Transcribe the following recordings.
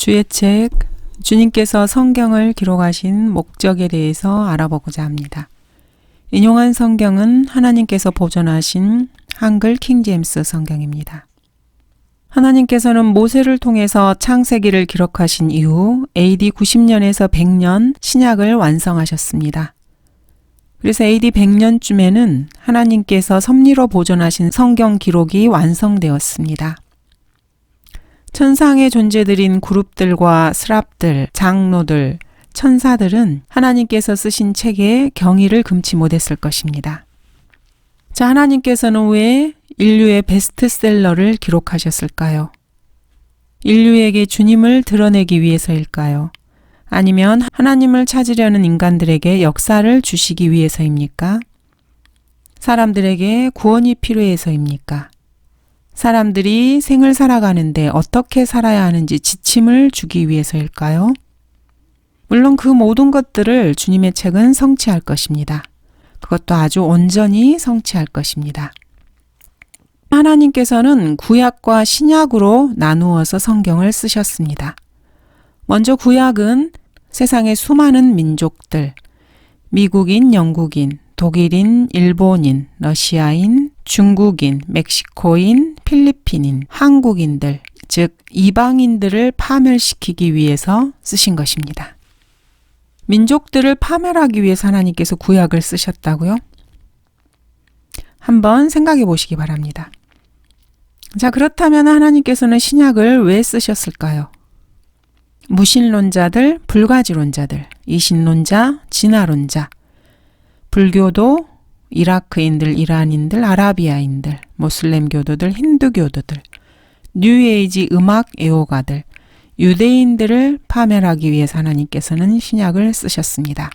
주의 책 주님께서 성경을 기록하신 목적에 대해서 알아보고자 합니다. 인용한 성경은 하나님께서 보존하신 한글 킹제임스 성경입니다. 하나님께서는 모세를 통해서 창세기를 기록하신 이후 AD 90년에서 100년 신약을 완성하셨습니다. 그래서 AD 100년쯤에는 하나님께서 섭리로 보존하신 성경 기록이 완성되었습니다. 천상의 존재들인 그룹들과 스랍들, 장로들, 천사들은 하나님께서 쓰신 책에 경의를 금치 못했을 것입니다. 자, 하나님께서는 왜 인류의 베스트셀러를 기록하셨을까요? 인류에게 주님을 드러내기 위해서일까요? 아니면 하나님을 찾으려는 인간들에게 역사를 주시기 위해서입니까? 사람들에게 구원이 필요해서입니까? 사람들이 생을 살아가는데 어떻게 살아야 하는지 지침을 주기 위해서일까요? 물론 그 모든 것들을 주님의 책은 성취할 것입니다. 그것도 아주 온전히 성취할 것입니다. 하나님께서는 구약과 신약으로 나누어서 성경을 쓰셨습니다. 먼저 구약은 세상의 수많은 민족들, 미국인, 영국인, 독일인, 일본인, 러시아인, 중국인, 멕시코인, 필리핀인, 한국인들, 즉 이방인들을 파멸시키기 위해서 쓰신 것입니다. 민족들을 파멸하기 위해서 하나님께서 구약을 쓰셨다고요? 한번 생각해 보시기 바랍니다. 자, 그렇다면 하나님께서는 신약을 왜 쓰셨을까요? 무신론자들, 불가지론자들, 이신론자, 진화론자, 불교도, 이라크인들, 이란인들, 아라비아인들, 모슬렘 교도들, 힌두 교도들, 뉴에이지 음악 애호가들, 유대인들을 파멸하기 위해서 하나님께서는 신약을 쓰셨습니다.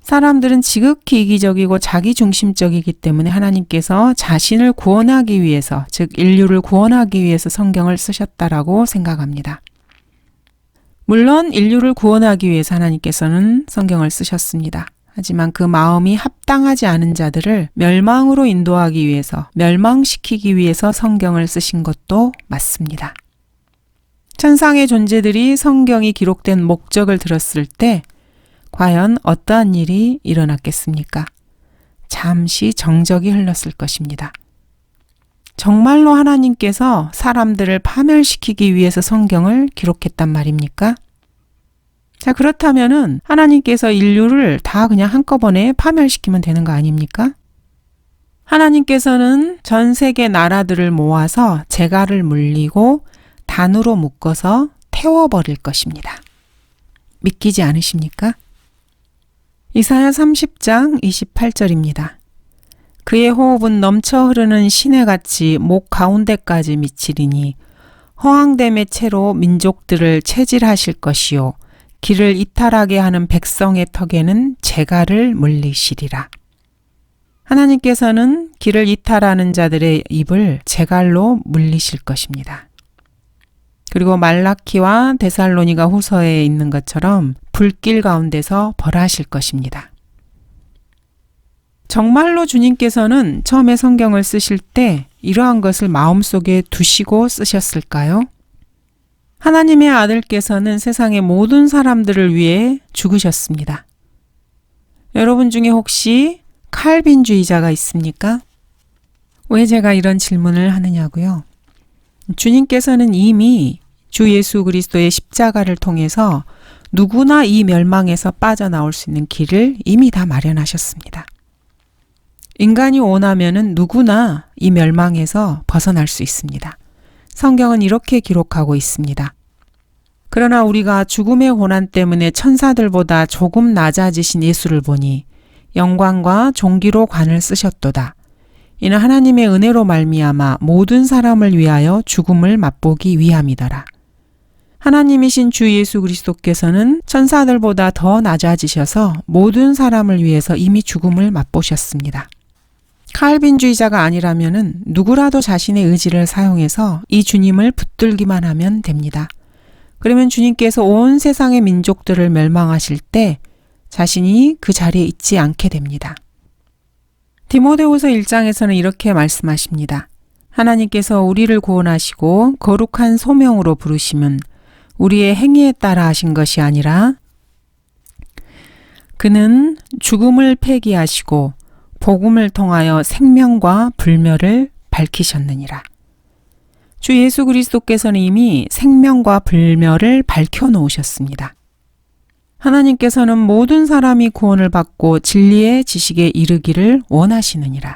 사람들은 지극히 이기적이고 자기중심적이기 때문에 하나님께서 자신을 구원하기 위해서, 즉 인류를 구원하기 위해서 성경을 쓰셨다라고 생각합니다. 물론 인류를 구원하기 위해서 하나님께서는 성경을 쓰셨습니다. 하지만 그 마음이 합당하지 않은 자들을 멸망으로 인도하기 위해서, 멸망시키기 위해서 성경을 쓰신 것도 맞습니다. 천상의 존재들이 성경이 기록된 목적을 들었을 때 과연 어떠한 일이 일어났겠습니까? 잠시 정적이 흘렀을 것입니다. 정말로 하나님께서 사람들을 파멸시키기 위해서 성경을 기록했단 말입니까? 자, 그렇다면은 하나님께서 인류를 다 그냥 한꺼번에 파멸시키면 되는 거 아닙니까? 하나님께서는 전 세계 나라들을 모아서 재갈을 물리고 단으로 묶어서 태워버릴 것입니다. 믿기지 않으십니까? 이사야 30장 28절입니다. 그의 호흡은 넘쳐 흐르는 시내같이 목 가운데까지 미치리니 허황됨의 채로 민족들을 체질하실 것이요 길을 이탈하게 하는 백성의 턱에는 재갈을 물리시리라. 하나님께서는 길을 이탈하는 자들의 입을 재갈로 물리실 것입니다. 그리고 말라키와 데살로니가 후서에 있는 것처럼 불길 가운데서 벌하실 것입니다. 정말로 주님께서는 처음에 성경을 쓰실 때 이러한 것을 마음속에 두시고 쓰셨을까요? 하나님의 아들께서는 세상의 모든 사람들을 위해 죽으셨습니다. 여러분 중에 혹시 칼빈주의자가 있습니까? 왜 제가 이런 질문을 하느냐고요? 주님께서는 이미 주 예수 그리스도의 십자가를 통해서 누구나 이 멸망에서 빠져나올 수 있는 길을 이미 다 마련하셨습니다. 인간이 원하면은 누구나 이 멸망에서 벗어날 수 있습니다. 성경은 이렇게 기록하고 있습니다. 그러나 우리가 죽음의 고난 때문에 천사들보다 조금 낮아지신 예수를 보니 영광과 종기로 관을 쓰셨도다. 이는 하나님의 은혜로 말미암아 모든 사람을 위하여 죽음을 맛보기 위함이더라. 하나님이신 주 예수 그리스도께서는 천사들보다 더 낮아지셔서 모든 사람을 위해서 이미 죽음을 맛보셨습니다. 칼빈주의자가 아니라면 누구라도 자신의 의지를 사용해서 이 주님을 붙들기만 하면 됩니다. 그러면 주님께서 온 세상의 민족들을 멸망하실 때 자신이 그 자리에 있지 않게 됩니다. 디모데후서 1장에서는 이렇게 말씀하십니다. 하나님께서 우리를 구원하시고 거룩한 소명으로 부르심은 우리의 행위에 따라 하신 것이 아니라 그는 죽음을 폐기하시고 복음을 통하여 생명과 불멸을 밝히셨느니라. 주 예수 그리스도께서는 이미 생명과 불멸을 밝혀 놓으셨습니다. 하나님께서는 모든 사람이 구원을 받고 진리의 지식에 이르기를 원하시느니라.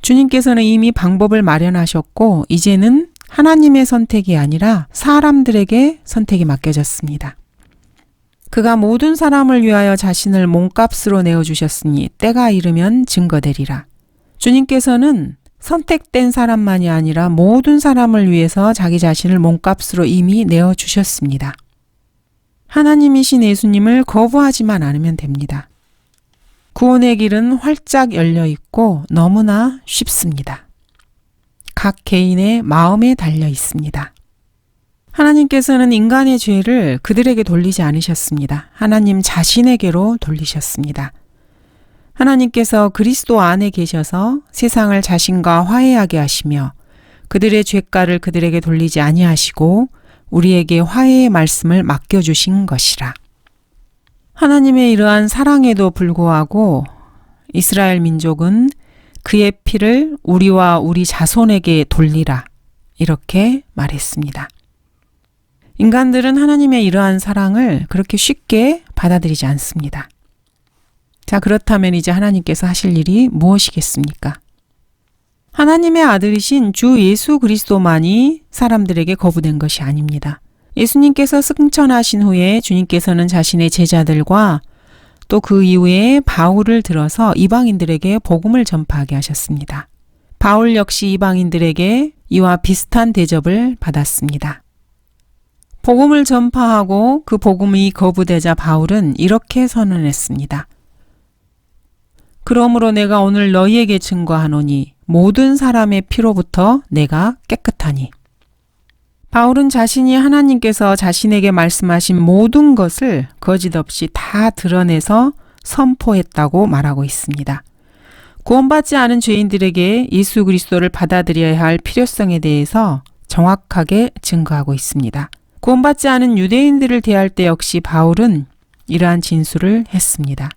주님께서는 이미 방법을 마련하셨고 이제는 하나님의 선택이 아니라 사람들에게 선택이 맡겨졌습니다. 그가 모든 사람을 위하여 자신을 몸값으로 내어주셨으니 때가 이르면 증거되리라. 주님께서는 선택된 사람만이 아니라 모든 사람을 위해서 자기 자신을 몸값으로 이미 내어주셨습니다. 하나님이신 예수님을 거부하지만 않으면 됩니다. 구원의 길은 활짝 열려 있고 너무나 쉽습니다. 각 개인의 마음에 달려 있습니다. 하나님께서는 인간의 죄를 그들에게 돌리지 않으셨습니다. 하나님 자신에게로 돌리셨습니다. 하나님께서 그리스도 안에 계셔서 세상을 자신과 화해하게 하시며 그들의 죄가를 그들에게 돌리지 아니하시고 우리에게 화해의 말씀을 맡겨주신 것이라. 하나님의 이러한 사랑에도 불구하고 이스라엘 민족은 그의 피를 우리와 우리 자손에게 돌리라. 이렇게 말했습니다. 인간들은 하나님의 이러한 사랑을 그렇게 쉽게 받아들이지 않습니다. 자, 그렇다면 이제 하나님께서 하실 일이 무엇이겠습니까? 하나님의 아들이신 주 예수 그리스도만이 사람들에게 거부된 것이 아닙니다. 예수님께서 승천하신 후에 주님께서는 자신의 제자들과 또 그 이후에 바울을 들어서 이방인들에게 복음을 전파하게 하셨습니다. 바울 역시 이방인들에게 이와 비슷한 대접을 받았습니다. 복음을 전파하고 그 복음이 거부되자 바울은 이렇게 선언했습니다. 그러므로 내가 오늘 너희에게 증거하노니 모든 사람의 피로부터 내가 깨끗하니. 바울은 자신이 하나님께서 자신에게 말씀하신 모든 것을 거짓없이 다 드러내서 선포했다고 말하고 있습니다. 구원받지 않은 죄인들에게 예수 그리스도를 받아들여야 할 필요성에 대해서 정확하게 증거하고 있습니다. 구원받지 않은 유대인들을 대할 때 역시 바울은 이러한 진술을 했습니다.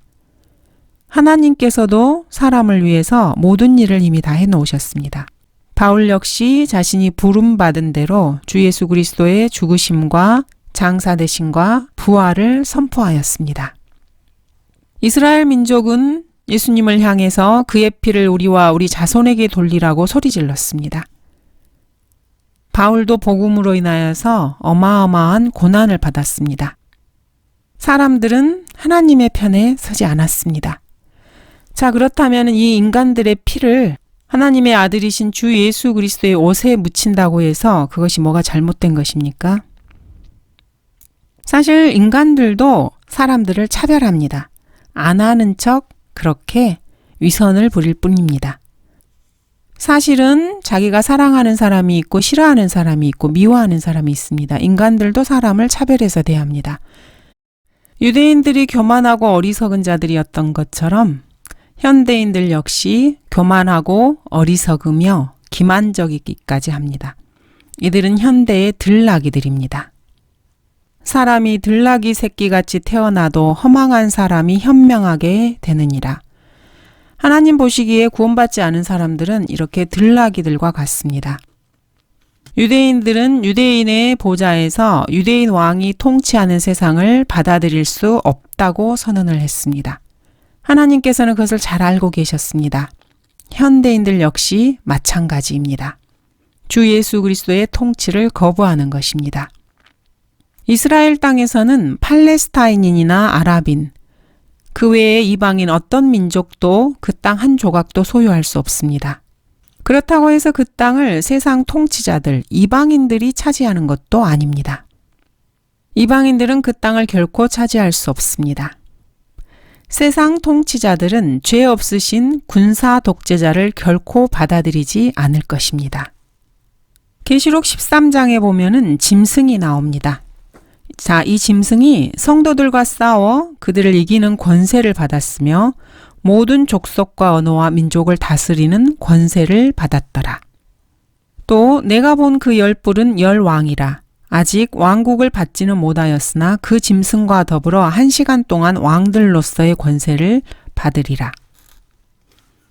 하나님께서도 사람을 위해서 모든 일을 이미 다 해놓으셨습니다. 바울 역시 자신이 부름받은 대로 주 예수 그리스도의 죽으심과 장사되심과 부활을 선포하였습니다. 이스라엘 민족은 예수님을 향해서 그의 피를 우리와 우리 자손에게 돌리라고 소리 질렀습니다. 바울도 복음으로 인하여서 어마어마한 고난을 받았습니다. 사람들은 하나님의 편에 서지 않았습니다. 자, 그렇다면 이 인간들의 피를 하나님의 아들이신 주 예수 그리스도의 옷에 묻힌다고 해서 그것이 뭐가 잘못된 것입니까? 사실 인간들도 사람들을 차별합니다. 안 하는 척 그렇게 위선을 부릴 뿐입니다. 사실은 자기가 사랑하는 사람이 있고 싫어하는 사람이 있고 미워하는 사람이 있습니다. 인간들도 사람을 차별해서 대합니다. 유대인들이 교만하고 어리석은 자들이었던 것처럼 현대인들 역시 교만하고 어리석으며 기만적이기까지 합니다. 이들은 현대의 들나귀들입니다. 사람이 들나귀 새끼같이 태어나도 허망한 사람이 현명하게 되느니라. 하나님 보시기에 구원받지 않은 사람들은 이렇게 들나귀들과 같습니다. 유대인들은 유대인의 보좌에서 유대인 왕이 통치하는 세상을 받아들일 수 없다고 선언을 했습니다. 하나님께서는 그것을 잘 알고 계셨습니다. 현대인들 역시 마찬가지입니다. 주 예수 그리스도의 통치를 거부하는 것입니다. 이스라엘 땅에서는 팔레스타인인이나 아랍인, 그 외에 이방인 어떤 민족도 그 땅 한 조각도 소유할 수 없습니다. 그렇다고 해서 그 땅을 세상 통치자들, 이방인들이 차지하는 것도 아닙니다. 이방인들은 그 땅을 결코 차지할 수 없습니다. 세상 통치자들은 죄 없으신 군사 독재자를 결코 받아들이지 않을 것입니다. 계시록 13장에 보면은 짐승이 나옵니다. 자, 이 짐승이 성도들과 싸워 그들을 이기는 권세를 받았으며 모든 족속과 언어와 민족을 다스리는 권세를 받았더라. 또 내가 본 그 열뿔은 열 왕이라 아직 왕국을 받지는 못하였으나 그 짐승과 더불어 한 시간 동안 왕들로서의 권세를 받으리라.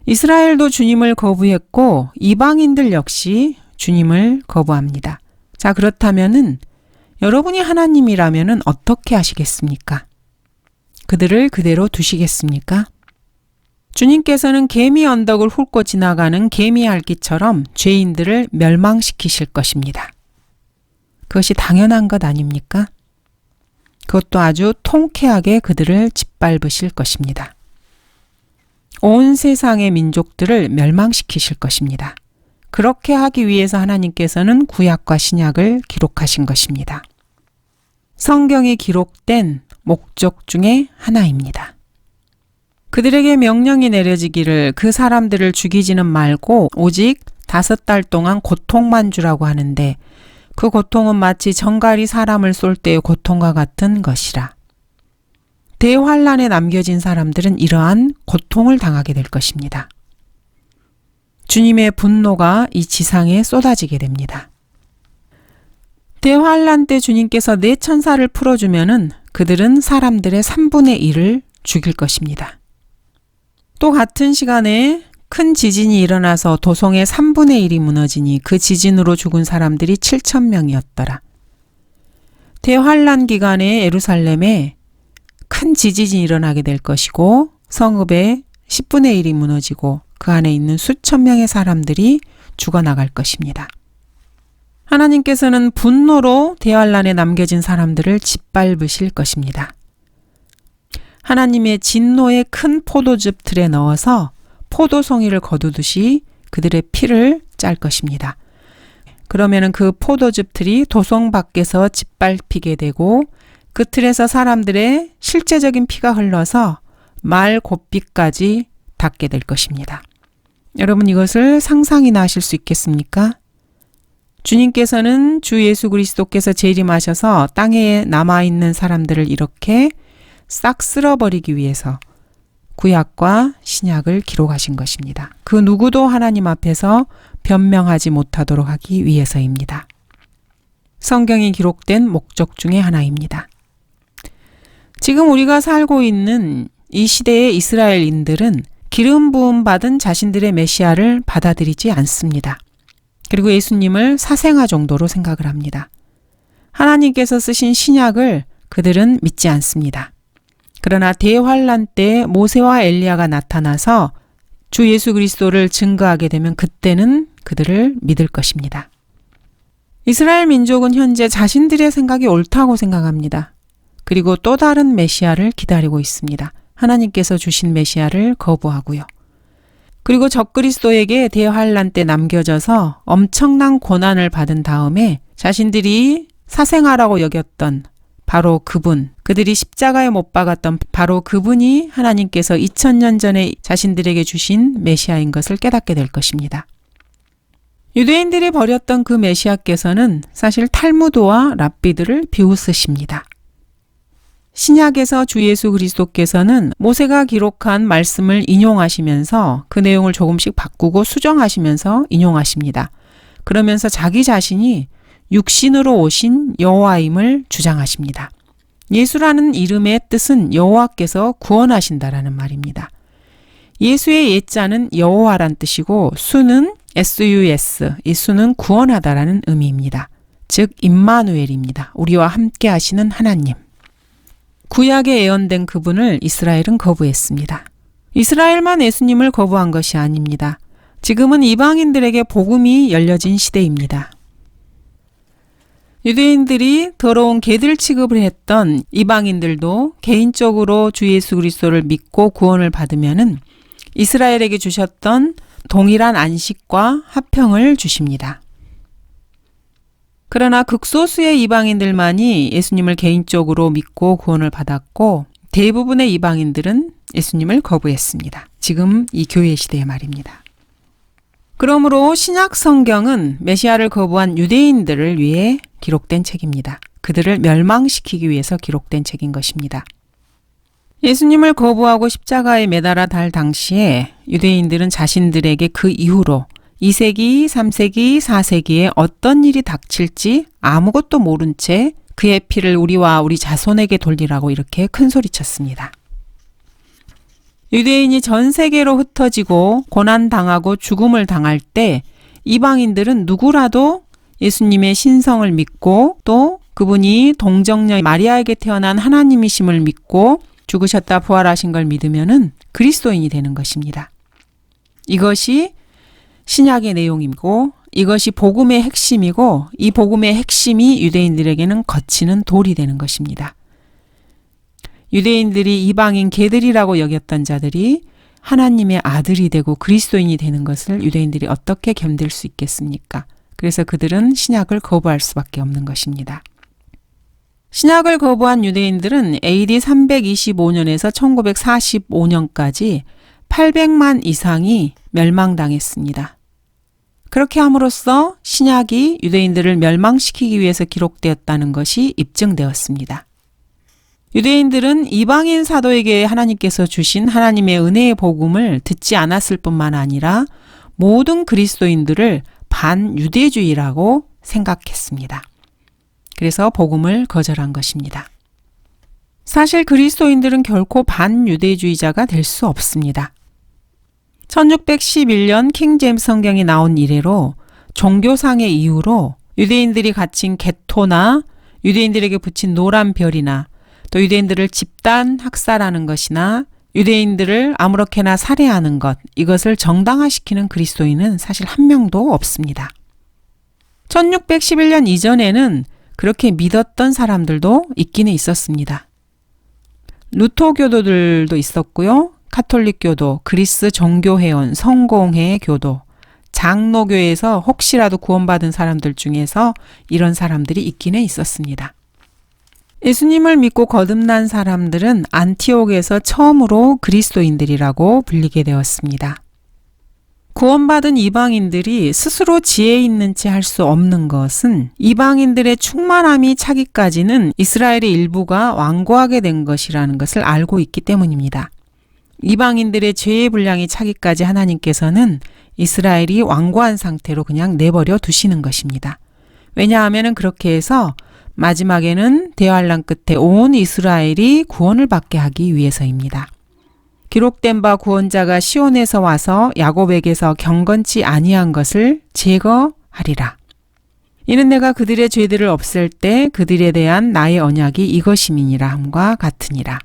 이스라엘도 주님을 거부했고 이방인들 역시 주님을 거부합니다. 자, 그렇다면은 여러분이 하나님이라면은 어떻게 하시겠습니까? 그들을 그대로 두시겠습니까? 주님께서는 개미 언덕을 훑고 지나가는 개미 핥기처럼 죄인들을 멸망시키실 것입니다. 그것이 당연한 것 아닙니까? 그것도 아주 통쾌하게 그들을 짓밟으실 것입니다. 온 세상의 민족들을 멸망시키실 것입니다. 그렇게 하기 위해서 하나님께서는 구약과 신약을 기록하신 것입니다. 성경에 기록된 목적 중에 하나입니다. 그들에게 명령이 내려지기를 그 사람들을 죽이지는 말고 오직 다섯 달 동안 고통만 주라고 하는데 그 고통은 마치 정갈이 사람을 쏠 때의 고통과 같은 것이라. 대환란에 남겨진 사람들은 이러한 고통을 당하게 될 것입니다. 주님의 분노가 이 지상에 쏟아지게 됩니다. 대환란 때 주님께서 내 천사를 풀어주면은 그들은 사람들의 3분의 1을 죽일 것입니다. 또 같은 시간에 큰 지진이 일어나서 도성의 3분의 1이 무너지니 그 지진으로 죽은 사람들이 7천 명이었더라. 대환란 기간에 에루살렘에 큰 지진이 일어나게 될 것이고 성읍의 10분의 1이 무너지고 그 안에 있는 수천 명의 사람들이 죽어나갈 것입니다. 하나님께서는 분노로 대환란에 남겨진 사람들을 짓밟으실 것입니다. 하나님의 진노의 큰 포도즙 틀에 넣어서 포도송이를 거두듯이 그들의 피를 짤 것입니다. 그러면은 그 포도즙 틀이 도성 밖에서 짓밟히게 되고 그 틀에서 사람들의 실제적인 피가 흘러서 말 곱비까지 닿게 될 것입니다. 여러분 이것을 상상이나 하실 수 있겠습니까? 주님께서는 주 예수 그리스도께서 재림하셔서 땅에 남아있는 사람들을 이렇게 싹 쓸어버리기 위해서 구약과 신약을 기록하신 것입니다. 그 누구도 하나님 앞에서 변명하지 못하도록 하기 위해서입니다. 성경이 기록된 목적 중의 하나입니다. 지금 우리가 살고 있는 이 시대의 이스라엘인들은 기름 부음 받은 자신들의 메시아를 받아들이지 않습니다. 그리고 예수님을 사생아 정도로 생각을 합니다. 하나님께서 쓰신 신약을 그들은 믿지 않습니다. 그러나 대환란 때 모세와 엘리야가 나타나서 주 예수 그리스도를 증거하게 되면 그때는 그들을 믿을 것입니다. 이스라엘 민족은 현재 자신들의 생각이 옳다고 생각합니다. 그리고 또 다른 메시아를 기다리고 있습니다. 하나님께서 주신 메시아를 거부하고요. 그리고 적그리스도에게 대환란 때 남겨져서 엄청난 고난을 받은 다음에 자신들이 사생아라고 여겼던 바로 그분, 그들이 십자가에 못 박았던 바로 그분이 하나님께서 2000년 전에 자신들에게 주신 메시아인 것을 깨닫게 될 것입니다. 유대인들이 버렸던 그 메시아께서는 사실 탈무드와 랍비들을 비웃으십니다. 신약에서 주 예수 그리스도께서는 모세가 기록한 말씀을 인용하시면서 그 내용을 조금씩 바꾸고 수정하시면서 인용하십니다. 그러면서 자기 자신이 육신으로 오신 여호와임을 주장하십니다. 예수라는 이름의 뜻은 여호와께서 구원하신다라는 말입니다. 예수의 예자는 여호와란 뜻이고 수는 SUS, 이 수는 구원하다라는 의미입니다. 즉 임마누엘입니다. 우리와 함께 하시는 하나님. 구약에 예언된 그분을 이스라엘은 거부했습니다. 이스라엘만 예수님을 거부한 것이 아닙니다. 지금은 이방인들에게 복음이 열려진 시대입니다. 유대인들이 더러운 개들 취급을 했던 이방인들도 개인적으로 주 예수 그리스도를 믿고 구원을 받으면은 이스라엘에게 주셨던 동일한 안식과 화평을 주십니다. 그러나 극소수의 이방인들만이 예수님을 개인적으로 믿고 구원을 받았고 대부분의 이방인들은 예수님을 거부했습니다. 지금 이 교회 시대의 말입니다. 그러므로 신약 성경은 메시아를 거부한 유대인들을 위해 기록된 책입니다. 그들을 멸망시키기 위해서 기록된 책인 것입니다. 예수님을 거부하고 십자가에 매달아 달 당시에 유대인들은 자신들에게 그 이후로 2세기, 3세기, 4세기에 어떤 일이 닥칠지 아무것도 모른 채 그의 피를 우리와 우리 자손에게 돌리라고 이렇게 큰 소리쳤습니다. 유대인이 전 세계로 흩어지고 고난당하고 죽음을 당할 때 이방인들은 누구라도 예수님의 신성을 믿고 또 그분이 동정녀 마리아에게 태어난 하나님이심을 믿고 죽으셨다 부활하신 걸 믿으면은 그리스도인이 되는 것입니다. 이것이 신약의 내용이고 이것이 복음의 핵심이고 이 복음의 핵심이 유대인들에게는 거치는 돌이 되는 것입니다. 유대인들이 이방인 개들이라고 여겼던 자들이 하나님의 아들이 되고 그리스도인이 되는 것을 유대인들이 어떻게 견딜 수 있겠습니까? 그래서 그들은 신약을 거부할 수밖에 없는 것입니다. 신약을 거부한 유대인들은 AD 325년에서 1945년까지 800만 이상이 멸망당했습니다. 그렇게 함으로써 신약이 유대인들을 멸망시키기 위해서 기록되었다는 것이 입증되었습니다. 유대인들은 이방인 사도에게 하나님께서 주신 하나님의 은혜의 복음을 듣지 않았을 뿐만 아니라 모든 그리스도인들을 반유대주의라고 생각했습니다. 그래서 복음을 거절한 것입니다. 사실 그리스도인들은 결코 반유대주의자가 될 수 없습니다. 1611년 킹 제임스 성경이 나온 이래로 종교상의 이유로 유대인들이 갇힌 개토나 유대인들에게 붙인 노란 별이나 또 유대인들을 집단 학살하는 것이나 유대인들을 아무렇게나 살해하는 것, 이것을 정당화시키는 그리스도인은 사실 한 명도 없습니다. 1611년 이전에는 그렇게 믿었던 사람들도 있기는 있었습니다. 루토교도들도 있었고요. 카톨릭 교도, 그리스 정교회원, 성공회 교도, 장로교에서 혹시라도 구원받은 사람들 중에서 이런 사람들이 있기는 있었습니다. 예수님을 믿고 거듭난 사람들은 안티옥에서 처음으로 그리스도인들이라고 불리게 되었습니다. 구원받은 이방인들이 스스로 지혜 있는 채할수 없는 것은 이방인들의 충만함이 차기까지는 이스라엘의 일부가 완고하게 된 것이라는 것을 알고 있기 때문입니다. 이방인들의 죄의 분량이 차기까지 하나님께서는 이스라엘이 완고한 상태로 그냥 내버려 두시는 것입니다. 왜냐하면 그렇게 해서 마지막에는 대환란 끝에 온 이스라엘이 구원을 받게 하기 위해서입니다. 기록된 바 구원자가 시온에서 와서 야곱에게서 경건치 아니한 것을 제거하리라. 이는 내가 그들의 죄들을 없앨 때 그들에 대한 나의 언약이 이것임이니라 함과 같으니라.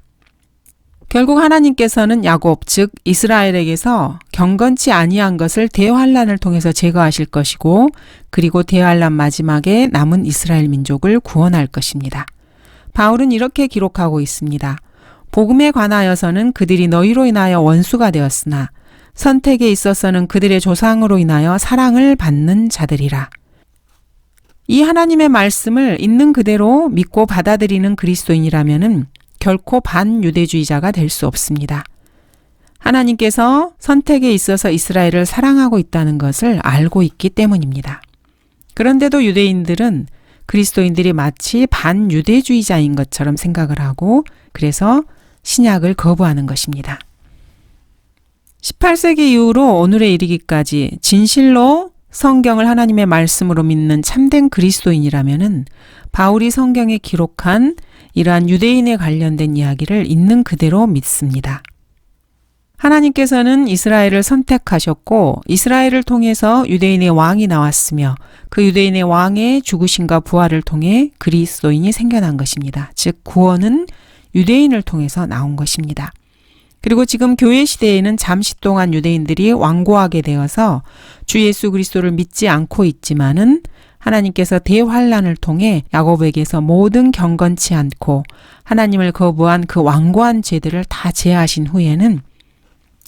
결국 하나님께서는 야곱 즉 이스라엘에게서 경건치 아니한 것을 대환란을 통해서 제거하실 것이고 그리고 대환란 마지막에 남은 이스라엘 민족을 구원할 것입니다. 바울은 이렇게 기록하고 있습니다. 복음에 관하여서는 그들이 너희로 인하여 원수가 되었으나 선택에 있어서는 그들의 조상으로 인하여 사랑을 받는 자들이라. 이 하나님의 말씀을 있는 그대로 믿고 받아들이는 그리스도인이라면은 결코 반유대주의자가 될 수 없습니다. 하나님께서 선택에 있어서 이스라엘을 사랑하고 있다는 것을 알고 있기 때문입니다. 그런데도 유대인들은 그리스도인들이 마치 반유대주의자인 것처럼 생각을 하고 그래서 신약을 거부하는 것입니다. 18세기 이후로 오늘에 이르기까지 진실로 성경을 하나님의 말씀으로 믿는 참된 그리스도인이라면은 바울이 성경에 기록한 이러한 유대인에 관련된 이야기를 있는 그대로 믿습니다. 하나님께서는 이스라엘을 선택하셨고 이스라엘을 통해서 유대인의 왕이 나왔으며 그 유대인의 왕의 죽으심과 부활을 통해 그리스도인이 생겨난 것입니다. 즉 구원은 유대인을 통해서 나온 것입니다. 그리고 지금 교회 시대에는 잠시 동안 유대인들이 완고하게 되어서 주 예수 그리스도를 믿지 않고 있지만은 하나님께서 대환란을 통해 야곱에게서 모든 경건치 않고 하나님을 거부한 그 완고한 죄들을 다 제하신 후에는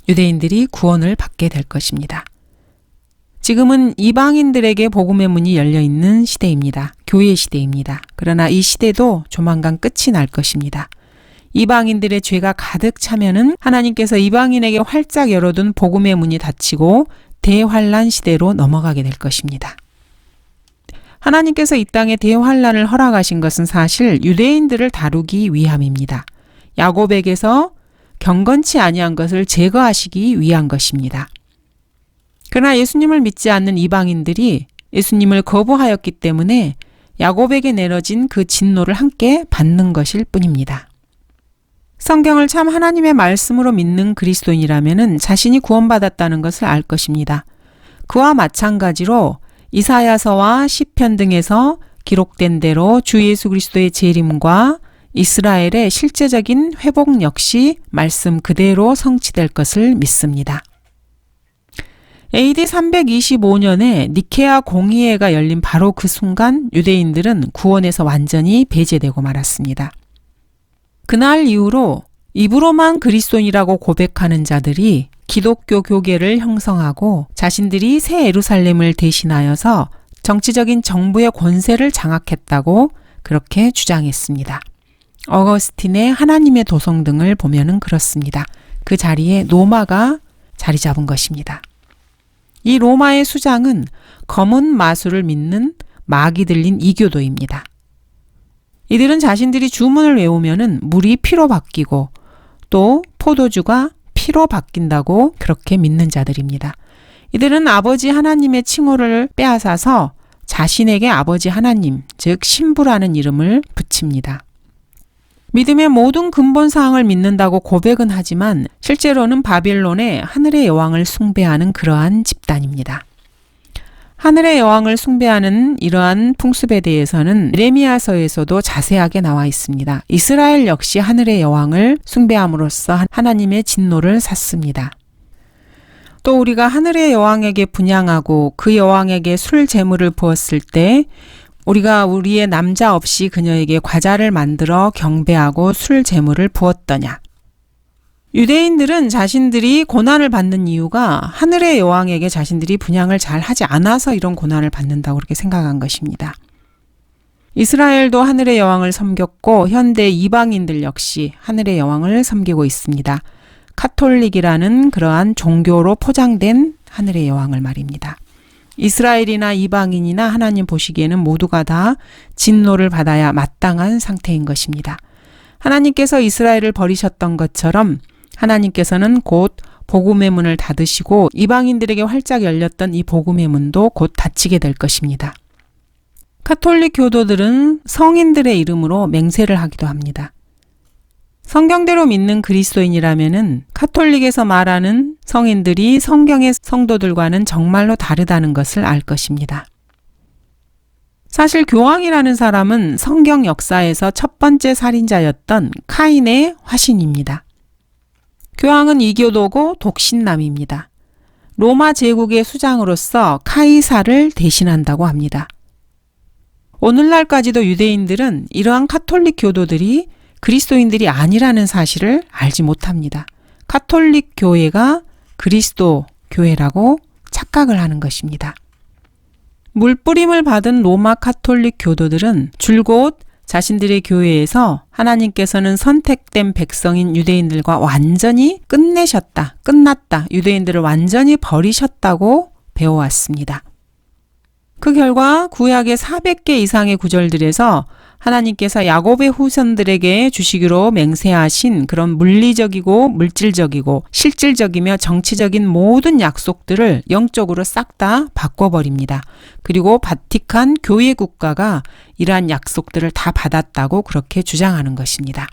유대인들이 구원을 받게 될 것입니다. 지금은 이방인들에게 복음의 문이 열려 있는 시대입니다. 교회 시대입니다. 그러나 이 시대도 조만간 끝이 날 것입니다. 이방인들의 죄가 가득 차면은 하나님께서 이방인에게 활짝 열어둔 복음의 문이 닫히고 대환란 시대로 넘어가게 될 것입니다. 하나님께서 이 땅에 대환란을 허락하신 것은 사실 유대인들을 다루기 위함입니다. 야곱에게서 경건치 아니한 것을 제거하시기 위한 것입니다. 그러나 예수님을 믿지 않는 이방인들이 예수님을 거부하였기 때문에 야곱에게 내려진 그 진노를 함께 받는 것일 뿐입니다. 성경을 참 하나님의 말씀으로 믿는 그리스도인이라면 자신이 구원받았다는 것을 알 것입니다. 그와 마찬가지로 이사야서와 시편 등에서 기록된 대로 주 예수 그리스도의 재림과 이스라엘의 실제적인 회복 역시 말씀 그대로 성취될 것을 믿습니다. AD 325년에 니케아 공의회가 열린 바로 그 순간 유대인들은 구원에서 완전히 배제되고 말았습니다. 그날 이후로 입으로만 그리스도인이라고 고백하는 자들이 기독교 교계를 형성하고 자신들이 새 예루살렘을 대신하여서 정치적인 정부의 권세를 장악했다고 그렇게 주장했습니다. 어거스틴의 하나님의 도성 등을 보면은 그렇습니다. 그 자리에 로마가 자리 잡은 것입니다. 이 로마의 수장은 검은 마술을 믿는 막이 들린 이교도입니다. 이들은 자신들이 주문을 외우면은 물이 피로 바뀌고 또 포도주가 피로 바뀐다고 그렇게 믿는 자들입니다. 이들은 아버지 하나님의 칭호를 빼앗아서 자신에게 아버지 하나님, 즉 신부라는 이름을 붙입니다. 믿음의 모든 근본 사항을 믿는다고 고백은 하지만 실제로는 바빌론의 하늘의 여왕을 숭배하는 그러한 집단입니다. 하늘의 여왕을 숭배하는 이러한 풍습에 대해서는 레미아서에서도 자세하게 나와 있습니다. 이스라엘 역시 하늘의 여왕을 숭배함으로써 하나님의 진노를 샀습니다. 또 우리가 하늘의 여왕에게 분양하고 그 여왕에게 술 재물을 부었을 때 우리가 우리의 남자 없이 그녀에게 과자를 만들어 경배하고 술 재물을 부었더냐. 유대인들은 자신들이 고난을 받는 이유가 하늘의 여왕에게 자신들이 분양을 잘 하지 않아서 이런 고난을 받는다고 그렇게 생각한 것입니다. 이스라엘도 하늘의 여왕을 섬겼고 현대 이방인들 역시 하늘의 여왕을 섬기고 있습니다. 카톨릭이라는 그러한 종교로 포장된 하늘의 여왕을 말입니다. 이스라엘이나 이방인이나 하나님 보시기에는 모두가 다 진노를 받아야 마땅한 상태인 것입니다. 하나님께서 이스라엘을 버리셨던 것처럼 하나님께서는 곧 복음의 문을 닫으시고 이방인들에게 활짝 열렸던 이 복음의 문도 곧 닫히게 될 것입니다. 카톨릭 교도들은 성인들의 이름으로 맹세를 하기도 합니다. 성경대로 믿는 그리스도인이라면은 카톨릭에서 말하는 성인들이 성경의 성도들과는 정말로 다르다는 것을 알 것입니다. 사실 교황이라는 사람은 성경 역사에서 첫 번째 살인자였던 카인의 화신입니다. 교황은 이교도고 독신남입니다. 로마 제국의 수장으로서 카이사를 대신한다고 합니다. 오늘날까지도 유대인들은 이러한 카톨릭 교도들이 그리스도인들이 아니라는 사실을 알지 못합니다. 카톨릭 교회가 그리스도 교회라고 착각을 하는 것입니다. 물뿌림을 받은 로마 카톨릭 교도들은 줄곧 자신들의 교회에서 하나님께서는 선택된 백성인 유대인들과 완전히 끝내셨다, 끝났다, 유대인들을 완전히 버리셨다고 배워왔습니다. 그 결과 구약의 400개 이상의 구절들에서 하나님께서 야곱의 후손들에게 주시기로 맹세하신 그런 물리적이고 물질적이고 실질적이며 정치적인 모든 약속들을 영적으로 싹 다 바꿔버립니다. 그리고 바티칸 교회 국가가 이러한 약속들을 다 받았다고 그렇게 주장하는 것입니다.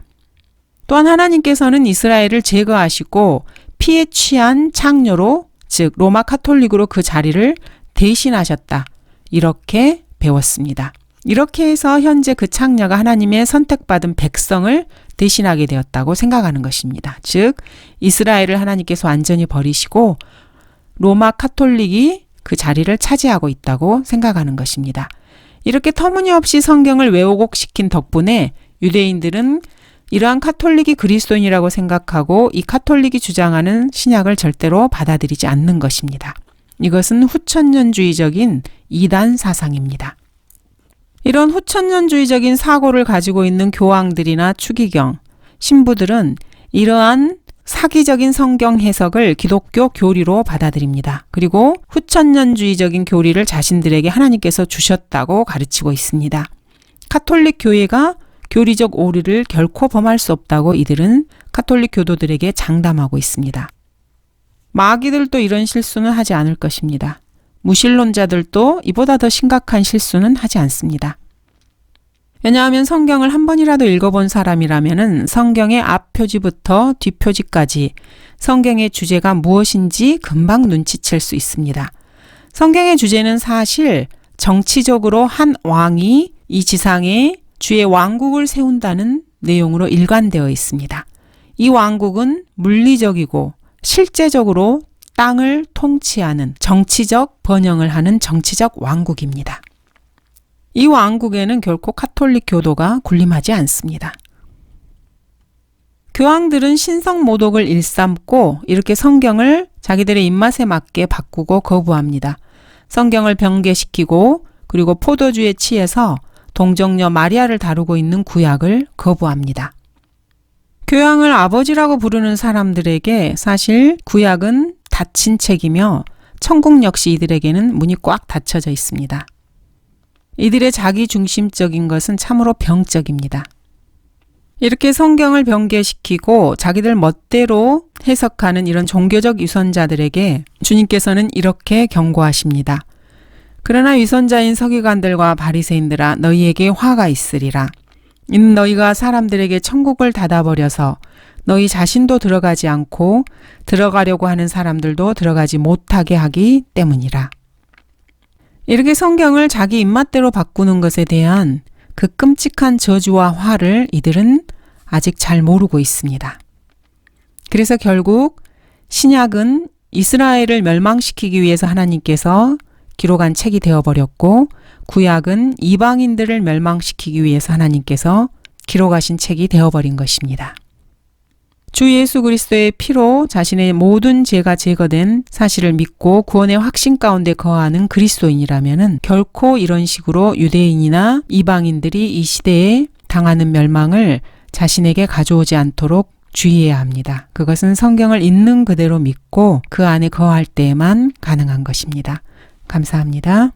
또한 하나님께서는 이스라엘을 제거하시고 피에 취한 창녀로 즉 로마 카톨릭으로 그 자리를 대신하셨다. 이렇게 배웠습니다. 이렇게 해서 현재 그 창녀가 하나님의 선택받은 백성을 대신하게 되었다고 생각하는 것입니다. 즉, 이스라엘을 하나님께서 완전히 버리시고 로마 카톨릭이 그 자리를 차지하고 있다고 생각하는 것입니다. 이렇게 터무니없이 성경을 왜곡시킨 덕분에 유대인들은 이러한 카톨릭이 그리스도인이라고 생각하고 이 카톨릭이 주장하는 신약을 절대로 받아들이지 않는 것입니다. 이것은 후천년주의적인 이단 사상입니다. 이런 후천년주의적인 사고를 가지고 있는 교황들이나 추기경, 신부들은 이러한 사기적인 성경 해석을 기독교 교리로 받아들입니다. 그리고 후천년주의적인 교리를 자신들에게 하나님께서 주셨다고 가르치고 있습니다. 카톨릭 교회가 교리적 오류를 결코 범할 수 없다고 이들은 카톨릭 교도들에게 장담하고 있습니다. 마귀들도 이런 실수는 하지 않을 것입니다. 무신론자들도 이보다 더 심각한 실수는 하지 않습니다. 왜냐하면 성경을 한 번이라도 읽어본 사람이라면 성경의 앞표지부터 뒷표지까지 성경의 주제가 무엇인지 금방 눈치챌 수 있습니다. 성경의 주제는 사실 정치적으로 한 왕이 이 지상에 주의 왕국을 세운다는 내용으로 일관되어 있습니다. 이 왕국은 물리적이고 실제적으로 땅을 통치하는 정치적 번영을 하는 정치적 왕국입니다. 이 왕국에는 결코 카톨릭 교도가 군림하지 않습니다. 교황들은 신성 모독을 일삼고 이렇게 성경을 자기들의 입맛에 맞게 바꾸고 거부합니다. 성경을 병개시키고 그리고 포도주에 취해서 동정녀 마리아를 다루고 있는 구약을 거부합니다. 교황을 아버지라고 부르는 사람들에게 사실 구약은 닫힌 책이며 천국 역시 이들에게는 문이 꽉 닫혀져 있습니다. 이들의 자기 중심적인 것은 참으로 병적입니다. 이렇게 성경을 병개시키고 자기들 멋대로 해석하는 이런 종교적 유선자들에게 주님께서는 이렇게 경고하십니다. 그러나 위선자인 서기관들과 바리새인들아 너희에게 화가 있으리라. 이는 너희가 사람들에게 천국을 닫아버려서 너희 자신도 들어가지 않고 들어가려고 하는 사람들도 들어가지 못하게 하기 때문이라. 이렇게 성경을 자기 입맛대로 바꾸는 것에 대한 그 끔찍한 저주와 화를 이들은 아직 잘 모르고 있습니다. 그래서 결국 신약은 이스라엘을 멸망시키기 위해서 하나님께서 기록한 책이 되어버렸고 구약은 이방인들을 멸망시키기 위해서 하나님께서 기록하신 책이 되어버린 것입니다. 주 예수 그리스도의 피로 자신의 모든 죄가 제거된 사실을 믿고 구원의 확신 가운데 거하는 그리스도인이라면은 결코 이런 식으로 유대인이나 이방인들이 이 시대에 당하는 멸망을 자신에게 가져오지 않도록 주의해야 합니다. 그것은 성경을 있는 그대로 믿고 그 안에 거할 때에만 가능한 것입니다. 감사합니다.